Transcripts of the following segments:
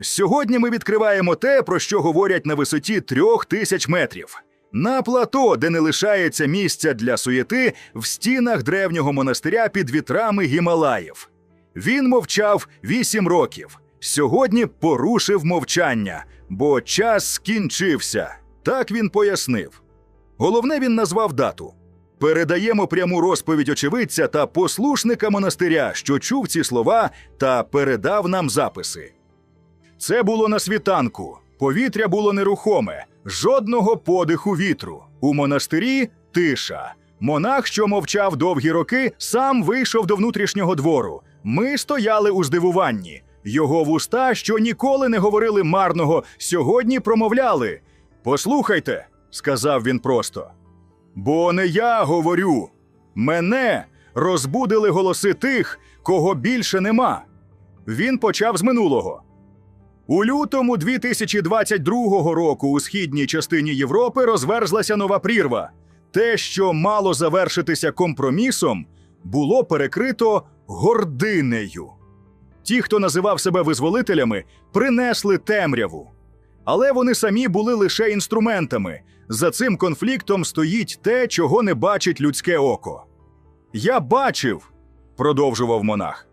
Сьогодні ми відкриваємо те, про що говорять на висоті трьох тисяч метрів. На плато, де не лишається місця для суєти, в стінах древнього монастиря під вітрами Гімалаїв. Він мовчав вісім років. Сьогодні порушив мовчання, бо час скінчився. Так він пояснив. Головне він назвав дату. Передаємо пряму розповідь очевидця та послушника монастиря, що чув ці слова та передав нам записи. Це було на світанку. Повітря було нерухоме, жодного подиху вітру. У монастирі тиша. Монах, що мовчав довгі роки, сам вийшов до внутрішнього двору. Ми стояли у здивуванні. Його вуста, що ніколи не говорили марного, сьогодні промовляли. Послухайте, сказав він просто. Бо не я говорю. Мене розбудили голоси тих, кого більше нема. Він почав з минулого. У лютому 2022 року у східній частині Європи розверзлася нова прірва. Те, що мало завершитися компромісом, було перекрито гординею. Ті, хто називав себе визволителями, принесли темряву. Але вони самі були лише інструментами. За цим конфліктом стоїть те, чого не бачить людське око. Я бачив, продовжував монах.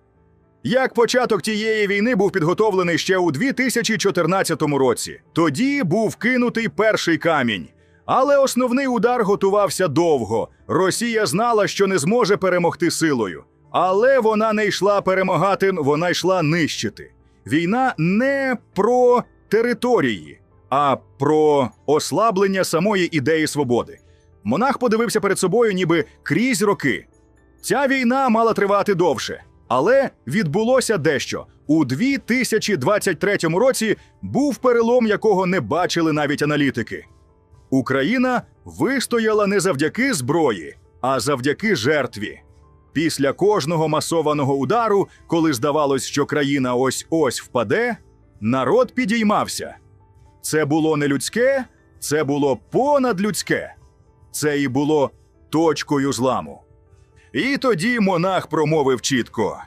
Як початок тієї війни був підготовлений ще у 2014 році. Тоді був кинутий перший камінь. Але основний удар готувався довго. Росія знала, що не зможе перемогти силою. Але вона не йшла перемагати, вона йшла нищити. Війна не про території, а про ослаблення самої ідеї свободи. Монах подивився перед собою, ніби крізь роки. Ця війна мала тривати довше. Але відбулося дещо. У 2023 році був перелом, якого не бачили навіть аналітики. Україна вистояла не завдяки зброї, а завдяки жертві. Після кожного масованого удару, коли здавалось, що країна ось ось впаде, народ підіймався. Це було не людське, це було понадлюдське. Це і було точкою зламу. І тоді монах промовив чітко: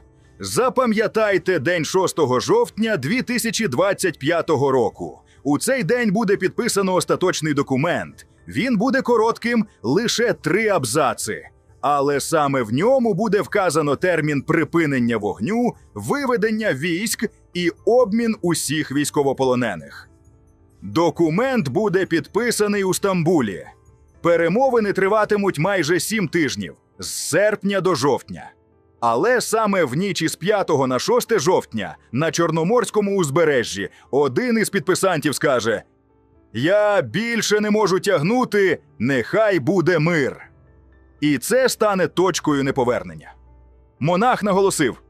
Запам'ятайте день 6 жовтня 2025 року. У цей день буде підписано остаточний документ. Він буде коротким лише три абзаци. Але саме в ньому буде вказано термін припинення вогню, виведення військ і обмін усіх військовополонених. Документ буде підписаний у Стамбулі. Перемовини триватимуть майже сім тижнів з серпня до жовтня. Але саме в ніч із 5 на 6 жовтня на Чорноморському узбережжі один із підписантів скаже: Я більше не можу тягнути, нехай буде мир. І це стане точкою неповернення. Монах наголосив: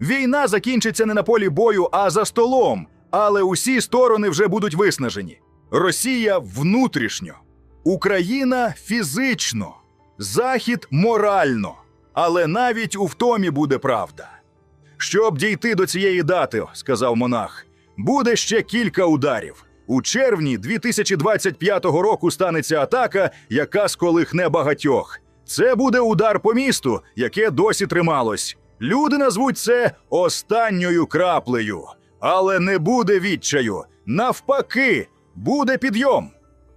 війна закінчиться не на полі бою, а за столом. Але усі сторони вже будуть виснажені. Росія внутрішньо, Україна фізично, Захід морально. Але навіть у втомі буде правда. Щоб дійти до цієї дати, сказав монах, буде ще кілька ударів. У червні 2025 року станеться атака, яка сколихне багатьох. Це буде удар по місту, яке досі трималось. Люди назвуть це останньою краплею, але не буде відчаю. Навпаки, буде підйом.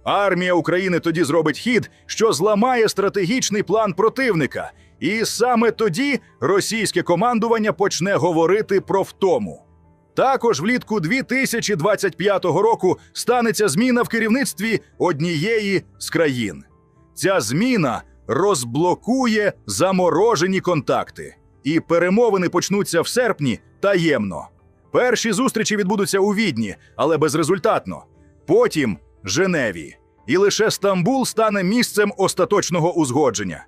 Армія України тоді зробить хід, що зламає стратегічний план противника, і саме тоді російське командування почне говорити про втому. Також влітку 2025 року станеться зміна в керівництві однієї з країн. Ця зміна розблокує заморожені контакти, і перемовини почнуться в серпні таємно. Перші зустрічі відбудуться у Відні, але безрезультатно. Потім Женеві. І лише Стамбул стане місцем остаточного узгодження.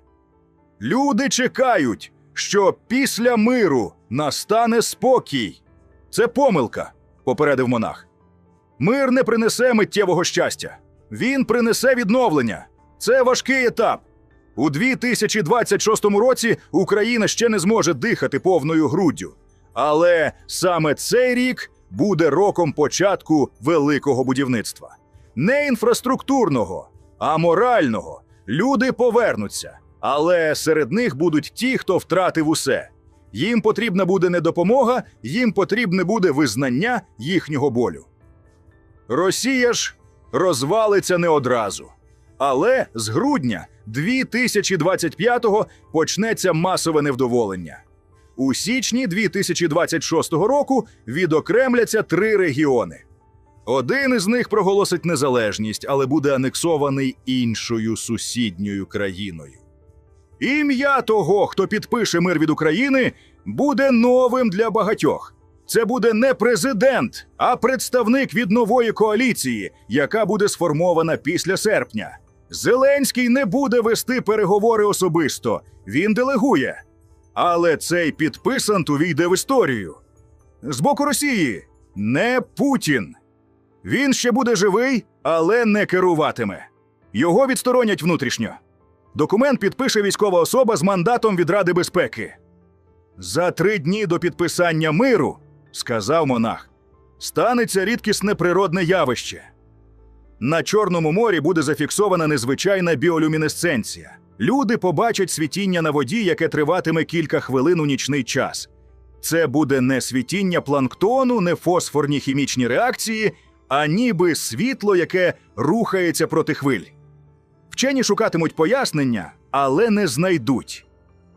Люди чекають, що після миру настане спокій. Це помилка, попередив монах. Мир не принесе миттєвого щастя. Він принесе відновлення. Це важкий етап. У 2026 році Україна ще не зможе дихати повною груддю. Але саме цей рік буде роком початку великого будівництва. Не інфраструктурного, а морального. Люди повернуться, але серед них будуть ті, хто втратив усе. Їм потрібна буде не допомога, їм потрібне буде визнання їхнього болю. Росія ж розвалиться не одразу. Але з грудня 2025-го почнеться масове невдоволення. У січні 2026 року відокремляться три регіони. Один із них проголосить незалежність, але буде анексований іншою сусідньою країною. Ім'я того, хто підпише мир від України, буде новим для багатьох. Це буде не президент, а представник від нової коаліції, яка буде сформована після серпня. Зеленський не буде вести переговори особисто, він делегує. Але цей підписант увійде в історію. З боку Росії не Путін. Він ще буде живий, але не керуватиме. Його відсторонять внутрішньо. Документ підпише військова особа з мандатом від Ради безпеки. За три дні до підписання миру, сказав монах, станеться рідкісне природне явище. На Чорному морі буде зафіксована незвичайна біолюмінесценція. Люди побачать світіння на воді, яке триватиме кілька хвилин у нічний час. Це буде не світіння планктону, не фосфорні хімічні реакції, а ніби світло, яке рухається проти хвиль. Вчені шукатимуть пояснення, але не знайдуть.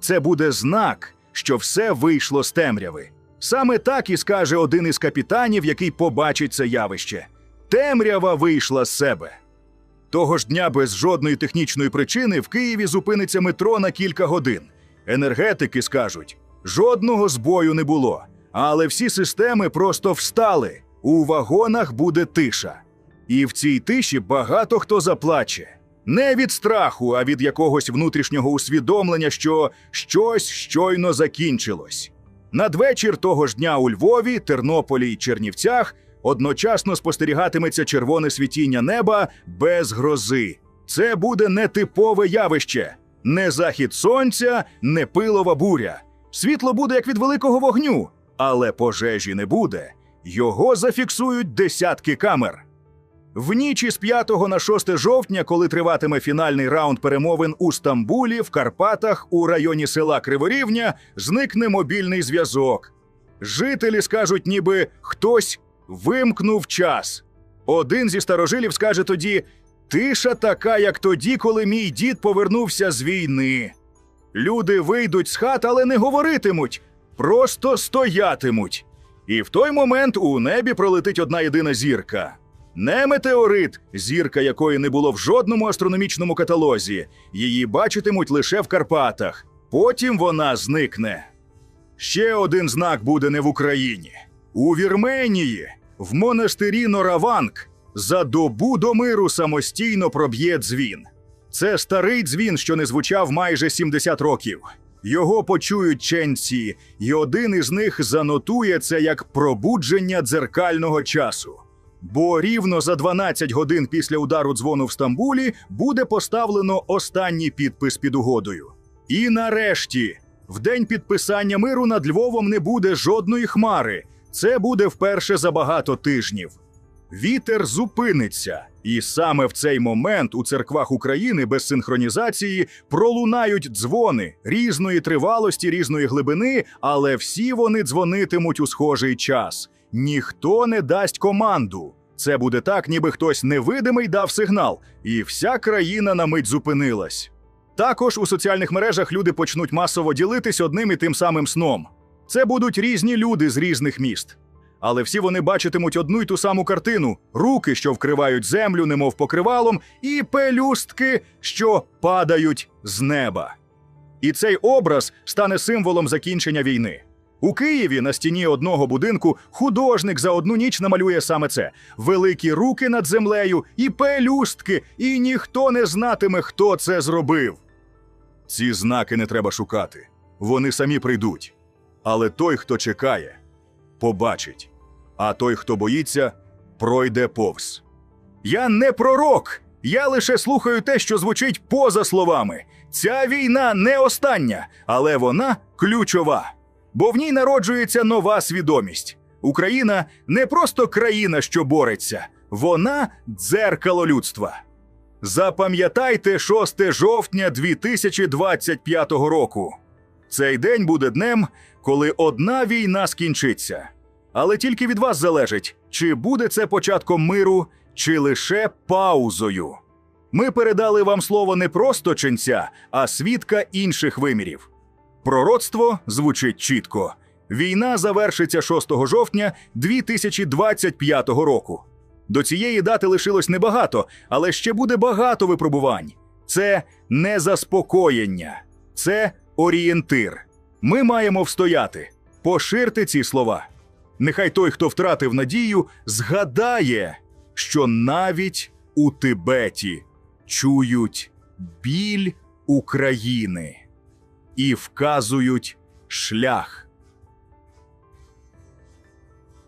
Це буде знак, що все вийшло з темряви. Саме так і скаже один із капітанів, який побачить це явище. Темрява вийшла з себе. Того ж дня без жодної технічної причини в Києві зупиниться метро на кілька годин. Енергетики скажуть: жодного збою не було, але всі системи просто встали. У вагонах буде тиша. І в цій тиші багато хто заплаче. Не від страху, а від якогось внутрішнього усвідомлення, що щось щойно закінчилось. Надвечір того ж дня у Львові, Тернополі й Чернівцях одночасно спостерігатиметься червоне світіння неба без грози. Це буде нетипове явище, не захід сонця, не пилова буря. Світло буде як від великого вогню, але пожежі не буде. Його зафіксують десятки камер. В ніч із 5 на 6 жовтня, коли триватиме фінальний раунд перемовин у Стамбулі, в Карпатах, у районі села Криворівня, зникне мобільний зв'язок. Жителі скажуть, ніби хтось вимкнув час. Один зі старожилів скаже тоді: тиша така, як тоді, коли мій дід повернувся з війни. Люди вийдуть з хат, але не говоритимуть, просто стоятимуть. І в той момент у небі пролетить одна єдина зірка. Не метеорит, зірка якої не було в жодному астрономічному каталозі. Її бачитимуть лише в Карпатах. Потім вона зникне. Ще один знак буде не в Україні. У Вірменії, в монастирі Нораванг, за добу до миру самостійно проб'є дзвін. Це старий дзвін, що не звучав майже 70 років. Його почують ченці, і один із них занотує це як пробудження дзеркального часу. Бо рівно за 12 годин після удару дзвону в Стамбулі буде поставлено останній підпис під угодою. І нарешті, в день підписання миру над Львовом не буде жодної хмари. Це буде вперше за багато тижнів. Вітер зупиниться, і саме в цей момент у церквах України без синхронізації пролунають дзвони різної тривалості, різної глибини, але всі вони дзвонитимуть у схожий час. Ніхто не дасть команду. Це буде так, ніби хтось невидимий дав сигнал, і вся країна на мить зупинилась. Також у соціальних мережах люди почнуть масово ділитись одним і тим самим сном. Це будуть різні люди з різних міст. Але всі вони бачитимуть одну й ту саму картину: руки, що вкривають землю, немов покривалом, і пелюстки, що падають з неба. І цей образ стане символом закінчення війни. У Києві на стіні одного будинку художник за одну ніч намалює саме це: великі руки над землею і пелюстки, і ніхто не знатиме, хто це зробив. Ці знаки не треба шукати. Вони самі прийдуть. Але той, хто чекає, побачить, а той, хто боїться, пройде повз. Я не пророк. Я лише слухаю те, що звучить поза словами. Ця війна не остання, але вона ключова. Бо в ній народжується нова свідомість. Україна не просто країна, що бореться, вона дзеркало людства. Запам'ятайте 6 жовтня 2025 року. Цей день буде днем, коли одна війна скінчиться. Але тільки від вас залежить, чи буде це початком миру, чи лише паузою. Ми передали вам слово не просто ченця, а свідка інших вимірів. Пророцтво звучить чітко. Війна завершиться 6 жовтня 2025 року. До цієї дати лишилось небагато, але ще буде багато випробувань. Це не заспокоєння, це орієнтир. Ми маємо встояти. Поширте ці слова. Нехай той, хто втратив надію, згадає, що навіть у Тибеті чують біль України і вказують шлях.